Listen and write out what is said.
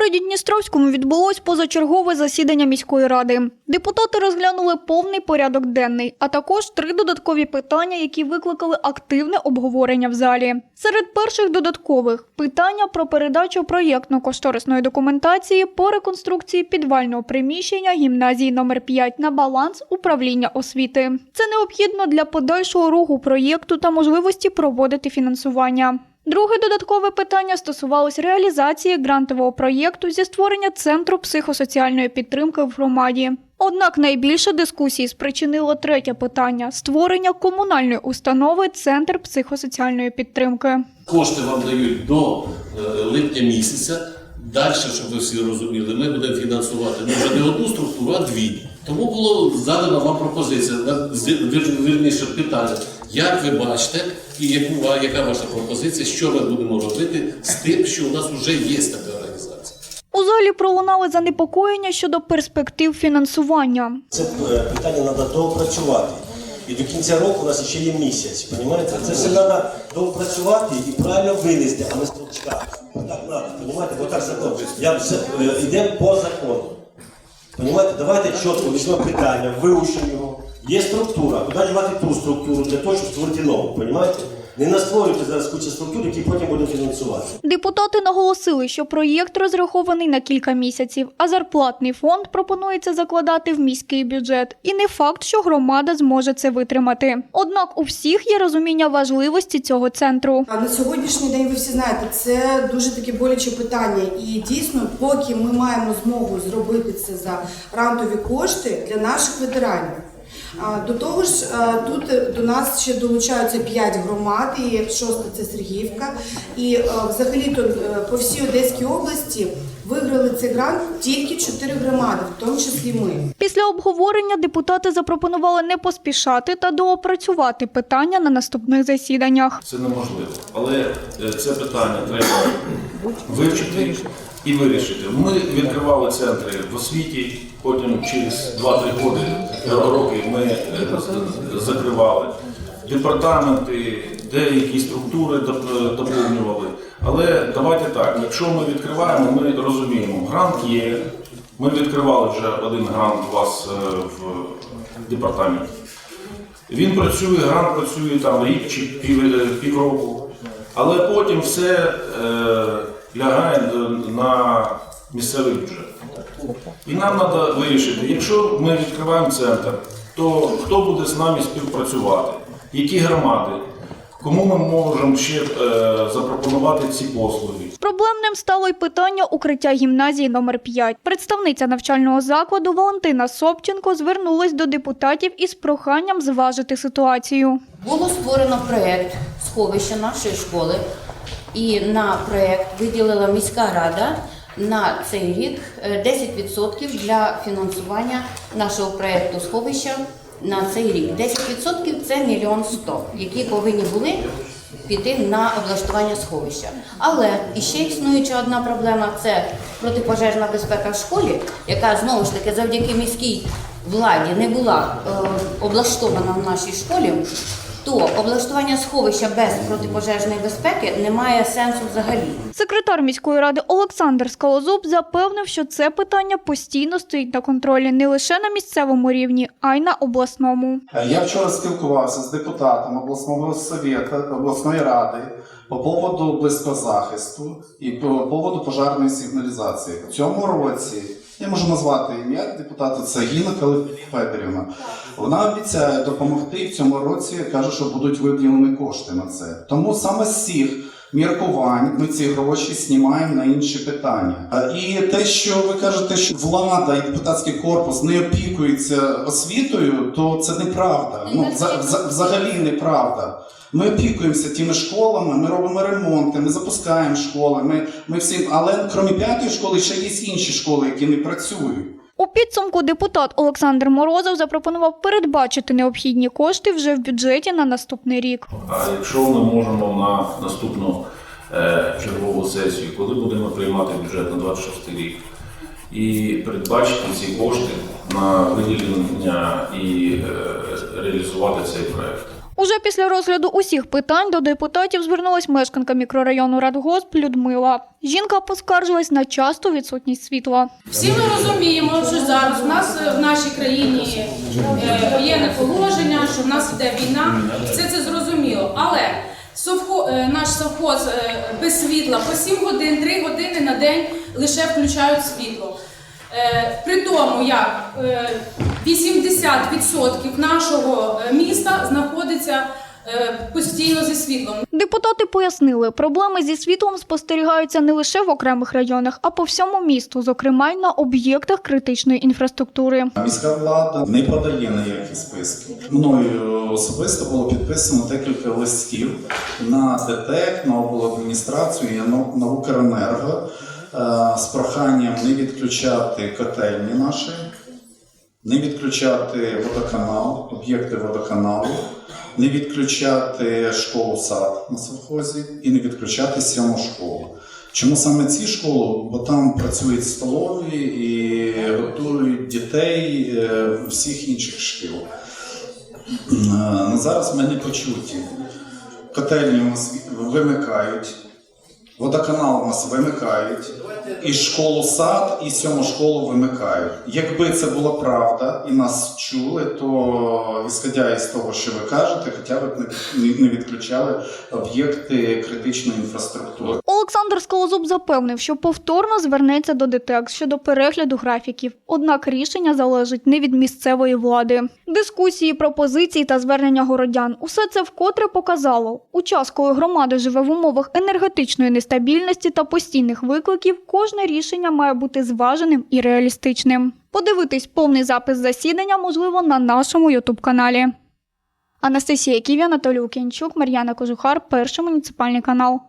городі Дністровському відбулось позачергове засідання міської ради. Депутати розглянули повний порядок денний, а також три додаткові питання, які викликали активне обговорення в залі. Серед перших додаткових питання про передачу проєктно-кошторисної документації по реконструкції підвального приміщення гімназії номер 5 на баланс управління освіти. Це необхідно для подальшого руху проєкту та можливості проводити фінансування. Друге додаткове питання стосувалось реалізації грантового проєкту зі створення центру психосоціальної підтримки в громаді. Однак найбільше дискусії спричинило третє питання створення комунальної установи Центр психосоціальної підтримки. Кошти вам дають до е, липня місяця. Далі, щоб ви всі розуміли, ми будемо фінансувати ну, вже не одну структуру, а дві. Тому було задана вам пропозиція, вірніше питання, як ви бачите, і яку, яка ваша пропозиція, що ми будемо робити з тим, що у нас вже є така організація. У залі пролунали занепокоєння щодо перспектив фінансування. Це е, питання треба доопрацювати. І до кінця року у нас ще є місяць. Понімаєте? Це все треба доопрацювати і правильно винести, а не з. Так треба, понімаєте? Бо так закон. Я все, е, йде по закону. Понімаєте? Давайте чітко візьмемо питання, вивчимо його. Є структура, куди дівати ту структуру для того, щоб створити нову. Понімаєте? Не настворюйте зараз кучу структур, які потім будемо фінансувати. Депутати наголосили, що проєкт розрахований на кілька місяців, а зарплатний фонд пропонується закладати в міський бюджет. І не факт, що громада зможе це витримати. Однак у всіх є розуміння важливості цього центру. А на сьогоднішній день ви всі знаєте, це дуже таке боляче питання. І дійсно, поки ми маємо змогу зробити це за грантові кошти для наших ветеранів. До того ж, тут до нас ще долучаються 5 громад, і шоста це Сергіївка. І взагалі-то е, по всій Одеській області виграли цей грант тільки 4 громади, в тому числі ми. Після обговорення депутати запропонували не поспішати та доопрацювати питання на наступних засіданнях. Це неможливо. Але е, це питання треба вивчити і вирішити. Ми відкривали центри в освіті, потім через 2-3 роки, роки ми е, закривали. Департаменти, деякі структури доповнювали. Але давайте так, якщо ми відкриваємо, ми розуміємо, грант є. Ми відкривали вже один грант у вас е, в департаменті. Він працює, грант працює там рік чи пів, е, півроку, але потім все е, лягає на місцевий бюджет. І нам треба вирішити, якщо ми відкриваємо центр, то хто буде з нами співпрацювати, які громади, кому ми можемо ще е, запропонувати ці послуги. Проблемним стало й питання укриття гімназії номер 5 Представниця навчального закладу Валентина Собченко звернулась до депутатів із проханням зважити ситуацію. Було створено проєкт сховища нашої школи, і на проєкт виділила міська рада на цей рік е, 10% для фінансування нашого проєкту сховища на цей рік. 10% це мільйон сто, які повинні були піти на облаштування сховища. Але іще існуюча одна проблема це протипожежна безпека в школі, яка знову ж таки завдяки міській владі не була е, облаштована в нашій школі, то облаштування сховища без протипожежної безпеки не має сенсу взагалі. Секретар міської ради Олександр Скалозуб запевнив, що це питання постійно стоїть на контролі не лише на місцевому рівні, а й на обласному. Я вчора спілкувався з депутатом обласного совєта, обласної ради по поводу близькозахисту і по поводу пожежної сигналізації. В цьому році я можу назвати ім'я депутата це Гіна Федорівна. Вона обіцяє допомогти в цьому році. каже, що будуть виділені кошти на це. Тому саме з цих міркувань ми ці гроші знімаємо на інші питання. І те, що ви кажете, що влада і депутатський корпус не опікується освітою, то це неправда. Ну вза- вза- взагалі неправда. Ми опікуємося тими школами, ми робимо ремонти, ми запускаємо школи. Ми, ми всім, але крім п'ятої школи, ще є інші школи, які не працюють. У підсумку депутат Олександр Морозов запропонував передбачити необхідні кошти вже в бюджеті на наступний рік. А якщо ми можемо на наступну е, чергову сесію, коли будемо приймати бюджет на 26 рік, і передбачити ці кошти на виділення і е, реалізувати цей проект. Уже після розгляду усіх питань до депутатів звернулась мешканка мікрорайону Радгосп Людмила. Жінка поскаржилась на часту відсутність світла. Всі ми розуміємо, що зараз у нас е, в нашій країні е, воєнне положення, що в нас йде війна, все це зрозуміло. Але е, наш совхоз без світла по 7 годин, 3 години на день лише включають світло. При тому, як 80% нашого е, міста знаходиться е, постійно зі світлом. Депутати пояснили, проблеми зі світлом спостерігаються не лише в окремих районах, а по всьому місту, зокрема й на об'єктах критичної інфраструктури. Міська влада не подає ніякі списки. Мною особисто було підписано декілька листів на ДТЕК, на обладміністрацію і на на Укренерго е, з проханням не відключати котельні наші, не відключати водоканал, об'єкти водоканалу, не відключати школу сад на совхозі і не відключати сьому школу. Чому саме ці школи? Бо там працюють столові і готують дітей е, всіх інших шкіл. Е, зараз ми не почуті. Котельні вимикають, водоканал у нас вимикають, і школу сад, і сьому школу вимикають. Якби це була правда і нас чули, то ісходя із того, що ви кажете, хоча б не- відключали об'єкти критичної інфраструктури. Олександр Скалозуб запевнив, що повторно звернеться до ДТЕК щодо перегляду графіків. Однак рішення залежить не від місцевої влади. Дискусії, пропозиції та звернення городян усе це вкотре показало. У час, коли громада живе в умовах енергетичної нестабільності та постійних викликів, кожне рішення має бути зваженим і реалістичним. Подивитись повний запис засідання можливо на нашому ютуб каналі. Анастасія Ківі, Анатолій Укінчук, Мар'яна Кожухар, перший муніципальний канал.